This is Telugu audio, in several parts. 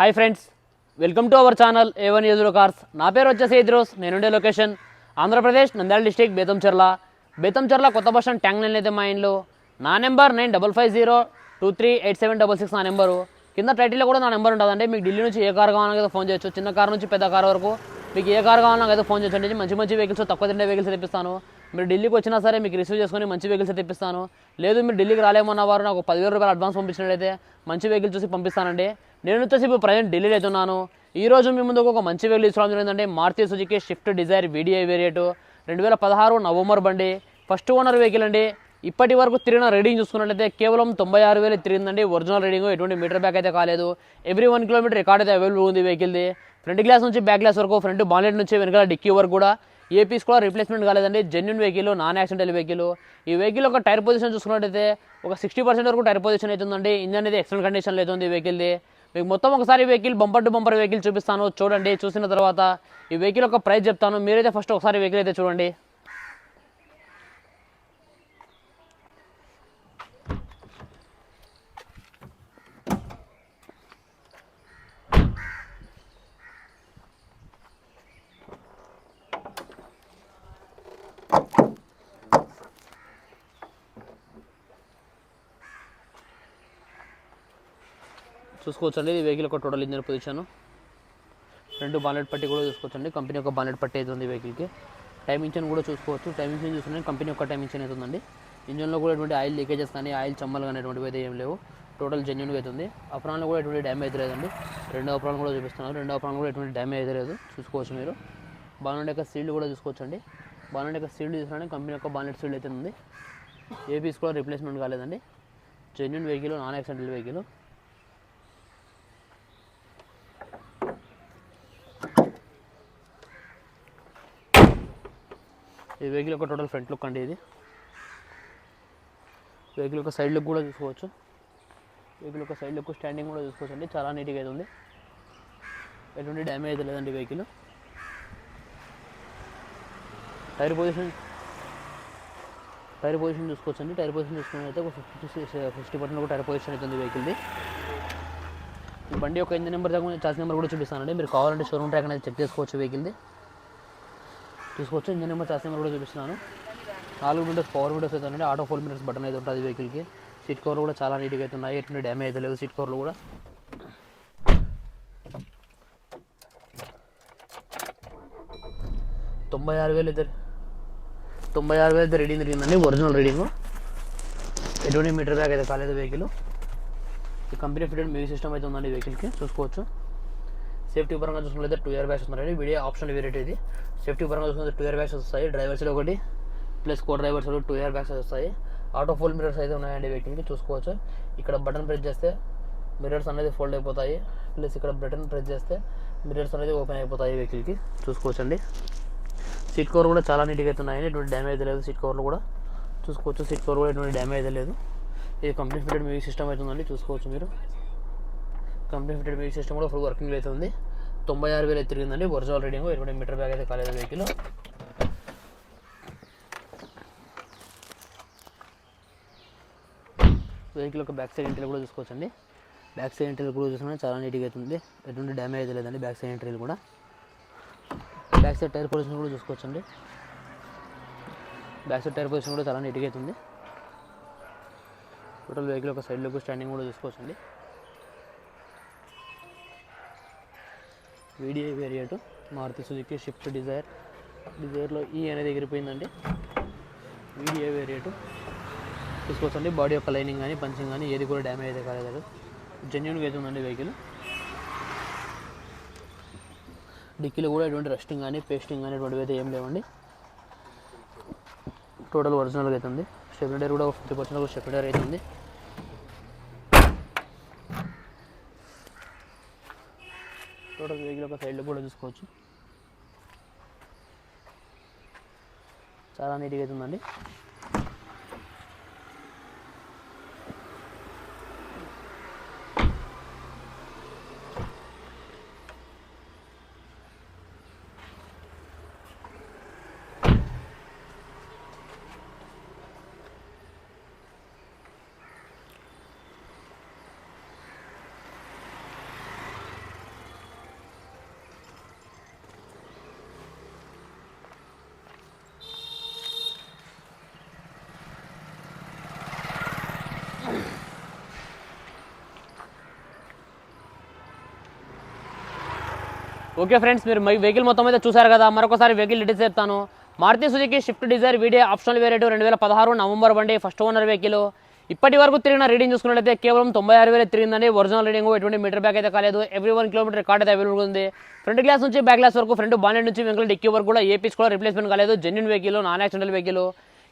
Hi friends welcome to our channel A one one user cars నా పేరు వచ్చేసి ఎదురోస్ నేనుండే లొకేషన్ ఆంధ్రప్రదేశ్ నంద్యాల డిస్టిక్ బేతంచెర్ల బేతంచెర్ల కొత్త బస్ స్టాండ్ ట్యాంక్ లైన్ అయితే మా ఇంట్లో నా number nine double five zero two three eight seven double six నా నెంబరు కింద టైటిల్లో కూడా నా నెంబర్ ఉంటుందండి. మీకు ఢిల్లీ నుంచి ఏ కార్ కావాలన్నా ఫోన్ చేయొచ్చు. చిన్న కార్ నుంచి పెద్ద కార్ వరకు మీకు ఏ కార్ కావాలన్నా ఫోన్ చేయొచ్చు. అండి మంచి మంచి వెహికల్స్ తక్కువ తిండే వెహికల్స్ తెప్పిస్తాను. మీరు ఢిల్లీకి వచ్చినా సరే మీకు రిసీవ్ చేసుకొని మంచి వెహికల్స్ తెప్పిస్తాను. లేదు మీరు ఢిల్లీకి రాలేమన్న వారు నాకు పదివేల రూపాయలు అడ్వాన్స్ పంపించినట్లయితే మంచి వెహికల్ చూసి పంపిస్తానండి. నేను వచ్చేసి ప్రజెంట్ ఢిల్లీలో అయితే ఉన్నాను ఈ రోజు మీ ముందుకు ఒక మంచి వెహికల్ తీసుకోవడం జరిగిందంటే Maruti Suzuki Swift Dzire VDI variant. రెండు వేల పదహారు నవంబర్ బండి. ఫస్ట్ ఓనర్ వెహికల్ అండి. ఇప్పటి వరకు తిరిగిన రీడింగ్ చూసుకున్నట్లయితే కేవలం తొంభై ఆరు వేలు తిరిగిందండి. ఒరిజినల్ రీడింగ్ ఎటువంటి మీటర్ బ్యాక్ అయితే కాలేదు. ఎవ్రీ వన్ కిలోమీటర్ రికార్డ్ అయితే అవైలబుల్ ఉంది వెహికల్ది. ఫ్రంట్ గ్లాస్ నుంచి బ్యాక్ గ్లాస్ వరకు ఫ్రంట్ బాన్లెట్ నుంచి వెనకాల డిక్కీ వరకు కూడా ఏ పీస్ కూడా రిప్లేస్మెంట్ కాలేదండి. Genuine vehicle non accidental vehicle ఈ వెహికల్ ఒక టైర్ పొజిషన్ చూసుకున్నట్టయితే ఒక సిక్స్టీ పర్సెంట్ వరకు టైర్ పొజిషన్ అవుతుందండి ఇంజన్ అనేది ఎక్సలెంట్ కండిషన్లో అవుతుంది ఈ వెహికల్ది. మీకు మొత్తం ఒకసారి vehicle bumper to bumper vehicle చూపిస్తాను. చూడండి చూసిన తర్వాత ఈ వెహికల్ ఒక ప్రైస్ చెప్తాను. మీరైతే ఫస్ట్ ఒకసారి వెహికల్ అయితే చూడండి. చూసుకోవచ్చండి. ఇది వెహికల్ ఒక టోటల్ ఇంజన్ పొజిషన్ రెండు బాలెట్ పట్టి కూడా చూసుకోవచ్చండి. కంపెనీ యొక్క బాలెట్ పట్టి అయితే ఉంది వెహికల్కి టైం ఇంజన్ కూడా చూసుకోవచ్చు. టైం ఇంజన్ చూసుకుంటే కంపెనీ యొక్క టైం ఇంజన్ అయితే ఉందండి. ఇంజన్లో కూడా ఎటువంటి ఆయిల్ లీకేజెస్ కానీ ఆయిల్ చమ్మలు కానీ ఎటువంటి అయితే ఏం లేవు. టోటల్ జెన్యున్గా అవుతుంది ఉంది. అప్రాన్లో కూడా ఎటువంటి డ్యామేజ్ లేదండి. రెండో అప్రాన్ కూడా చూపిస్తున్నారు రెండో అప్రాన్ కూడా ఎటువంటి డ్యామేజ్ అయితే లేదు. చూసుకోవచ్చు మీరు. బాలెట్ యొక్క సీల్డ్ కూడా చూసుకోవచ్చండి. బాలెట్ యొక్క సీల్డ్ చూసుకుంటే కంపెనీ యొక్క బాలెట్ సీల్డ్ అయితే ఉంది. ఏ పీస్ కూడా రిప్లేస్మెంట్ కాలేదండి. Genuine vehicle non accidental vehicle ఈ వెహికల్ యొక్క టోటల్ ఫ్రంట్ లుక్ అండి ఇది. వెహికల్ యొక్క సైడ్ లుక్ కూడా చూసుకోవచ్చు. వెహికల్ యొక్క సైడ్ లుక్ స్టాండింగ్ కూడా చూసుకోవచ్చు అండి. చాలా నీట్గా అయితే ఉంది. ఎటువంటి డ్యామేజ్ అయితే లేదండి vehicle. Tyre position tyre position చూసుకోవచ్చండి టైర్ పొజిషన్ చూసుకుని అయితే ఒక ఫిఫ్టీ ఫిఫ్టీ పర్సెంట్ ఒక టైర్ పొజిషన్ అవుతుంది వెహికల్ది. బండి యొక్క ఇంజిన్ నెంబర్ దగ్గర చార్జ్ నెంబర్ కూడా చూపిస్తానండి. మీరు కావాలంటే షోరూమ్ ట్రాక్ అనేది చెక్ చేసుకోవచ్చు వెహికల్ది. చూసుకోవచ్చు ఇంజన్ నెంబర్ చార్జ్ నెంబర్ కూడా చూపిస్తున్నాను. నాలుగు విండోస్ పవర్ విండోస్ అయితే ఉన్నాయి ఆటో ఫోర్ మినిట్స్ బటన్ అయితే ఉంటుంది వెహికల్కి సీట్ కవర్లు కూడా చాలా నీట్గా అయితే ఉన్నాయి. ఎటువంటి డ్యామేజ్ అయితే లేదు సీట్ కవర్లు కూడా. తొంభై ఆరు వేలు ఇద్దరు తొంభై ఆరు వేలు అయితే రీడింగ్ తిరిగిందండి ఒరిజినల్ రీడింగ్ ఎటువంటి మీటర్ బ్యాగ్ అయితే కాలేదు వెహికల్ ఈ కంపెనీ ఫిటెడ్ మ్యూజిక్ సిస్టమ్ అయితే ఉందండి వెహికల్కి చూసుకోవచ్చు. సేఫ్టీ పరంగా చూసుకున్నట్లయితే టూ ఇయర్ బ్యాగ్స్ వస్తున్నాయండి వీడియో ఆప్షన్ వేరేట్ ఇది. సేఫ్టీ పరంగా చూసుకుంటే టూ ఇయర్ బ్యాగ్స్ వస్తాయి. డ్రైవర్స్లో ఒకటి plus co drivers two air bags వస్తాయి. ఆటో ఫోల్ మిరర్స్ అయితే ఉన్నాయండి వెహికల్కి చూసుకోవచ్చు. ఇక్కడ బటన్ ప్రెస్ చేస్తే మిరర్స్ అనేది ఫోల్డ్ అయిపోతాయి. ప్లస్ ఇక్కడ బటన్ ప్రెస్ చేస్తే మిరర్స్ అనేది ఓపెన్ అయిపోతాయి వెహికల్కి చూసుకోవచ్చండి. సీట్ కవర్ కూడా చాలా నీట్గా అయితే ఎటువంటి డ్యామేజ్ లేదు సీట్ కవర్లు కూడా. చూసుకోవచ్చు సీట్ కవర్ కూడా ఎటువంటి డ్యామేజ్ లేదు. ఇది కంప్లీట్ ఫిటెడ్ మ్యూజిక్ సిస్టమ్ అవుతుందండి చూసుకోవచ్చు మీరు. కంపెనీ ఫిటెడ్ మ్యూజిక్ సిస్టమ్ కూడా ఫుల్ వర్కింగ్ అయితే ఉంది. తొంభై ఆరు వేలు అయితే తిరిగిందండి. ఒరిజినల్ రీడింగ్ ఇరవై మీటర్ బ్యాగ్ అయితే కాలేదు వెహికల్ వెహికల్ యొక్క బ్యాక్ సైడ్ ఎంట్రీలు కూడా చూసుకోవచ్చండి. బ్యాక్ సైడ్ ఎంట్రీలు కూడా చూసుకున్నా చాలా నీట్గా అవుతుంది ఎటువంటి డ్యామేజ్ అయితే లేదండి బ్యాక్ సైడ్ ఎంట్రీలు కూడా. బ్యాక్ సైడ్ టైర్ పొజిషన్ కూడా చూసుకోవచ్చండి. బ్యాక్ సైడ్ టైర్ పొజిషన్ కూడా చాలా నీట్గా అవుతుంది టోటల్ వెహికల్ ఒక సైడ్ లుక్ స్టాండింగ్ కూడా చూసుకోవచ్చండి. VDI variant Maruti Suzuki Swift Dzire డిజైర్లో ఈ అనేది ఎగిరిపోయిందండి. వీడిఐ వేరియట్ చూసుకోవచ్చండి బాడీ యొక్క లైనింగ్ కానీ పంచింగ్ కానీ ఏది కూడా డ్యామేజ్ అయితే కాలేదు. జెన్యున్గా అయితే ఉందండి వెహికల్ డిక్కీలో కూడా ఎటువంటి రెస్టింగ్ కానీ పేస్టింగ్ కానీ ఎటువంటివి అయితే ఏం లేవండి. టోటల్ ఒరిజినల్గా అయితే ఉంది. స్టెబిలైజర్ కూడా ఫిఫ్టీ పర్సెంట్ స్టెబిలైజర్ అయితే ఉంది టోటల్ వెహికల్ ఒక సైడ్లో కూడా చూసుకోవచ్చు. చాలా నీట్గా అయితే ఓకే ఫ్రెండ్స్ మీరు మీ వెహికల్ మొత్తం అయితే చూసారు కదా మరొకసారి వెహికల్ డీటెయిల్స్ చెప్తాను. Maruti Suzuki Swift Dzire VDI optional variant రెండు వేల పదహారు నవంబర్ బండి ఫస్ట్ ఓనర్ వెహికల్. ఇప్పటి వరకు తిరిగిన రీడింగ్ చూసుకున్నట్లయితే కేవలం తొంభై ఆరు వేలు తిరిగిందండి. ఒరిజినల్ రీడింగ్ ఎటువంటి మీటర్ బ్యాక్ అయితే కాలేదు. ఎవ్రీ వన్ కిలోమీటర్ రికార్డ్ అయితే అవైలబుల్ ఉంది. ఫ్రంట్ గ్లాస్ నుంచి బ్యాక్ గ్లాస్ వరకు ఫ్రంట్ బానెట్ నుంచి వెంకల డిక్కీ వరకు కూడా ఏ పీస్ కూడా రిప్లేస్మెంట్ కాలేదు. Genuine vehicle non accidental vehicle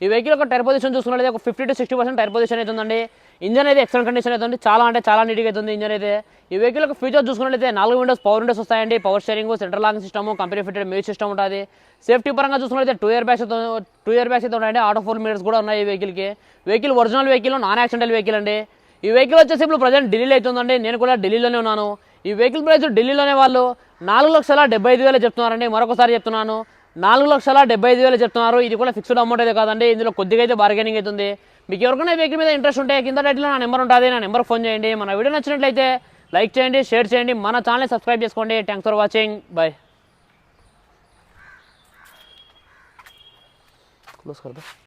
ఈ వెహికల్ ఒక టైర్ పొజిషన్ చూసుకున్నట్లయితే ఒక fifty to sixty percent tyre position అయితే ఉందండి. ఇంజన్ అయితే ఎక్సలెంట్ కండిషన్ అయితే ఉంది. చాలా అంటే చాలా నీట్గా అయితే ఉంది ఇంజన్ అయితే. ఈ వెహికల్ యొక్క ఫీచర్ చూసుకున్నట్లయితే నాలుగు విండోస్ పవర్ విండోస్ వస్తాయండి. Power steering central lock system company fitted music system ఉంటుంది. సేఫ్టీ పరంగా చూసుకున్నట్లయితే two air bags two air bags అయితే ఉన్నాయండి. ఆటో ఫోర్ మీటర్స్ కూడా ఉన్నాయి ఈ వెహికల్కి vehicle original vehicle non accidental vehicle అండి. ఈ వెహికల్ వచ్చేసి ఇప్పుడు ప్రజెంట్ ఢిల్లీలో అవుతుందండి నేను కూడా ఢిల్లీలోనే ఉన్నాను. ఈ వెహికల్ ప్రైస్ ఢిల్లీలోనే వాళ్ళు నాలుగు లక్షల డెబ్బై ఐదు వేలు చెప్తున్నారండి. మరొకసారి చెప్తున్నాను. నాలుగు లక్షల డెబ్బై ఐదు వేలు చెప్తున్నారు. ఇది కూడా ఫిక్స్డ్ అమౌంట్ అయితే కాదండి. ఇందులో కొద్దిగా అయితే బార్గెనింగ్ అవుతుంది మీకు ఎవరికైనా వెహికల్ మీద ఇంట్రెస్ట్ ఉంటే కింద టైటిల్లో నా నెంబర్ ఉంటుంది నా నెంబర్ ఫోన్ చేయండి. మన వీడియో నచ్చినట్లయితే లైక్ చేయండి షేర్ చేయండి. మన ఛానల్ని సబ్స్క్రైబ్ చేసుకోండి. Thanks for watching bye close కదా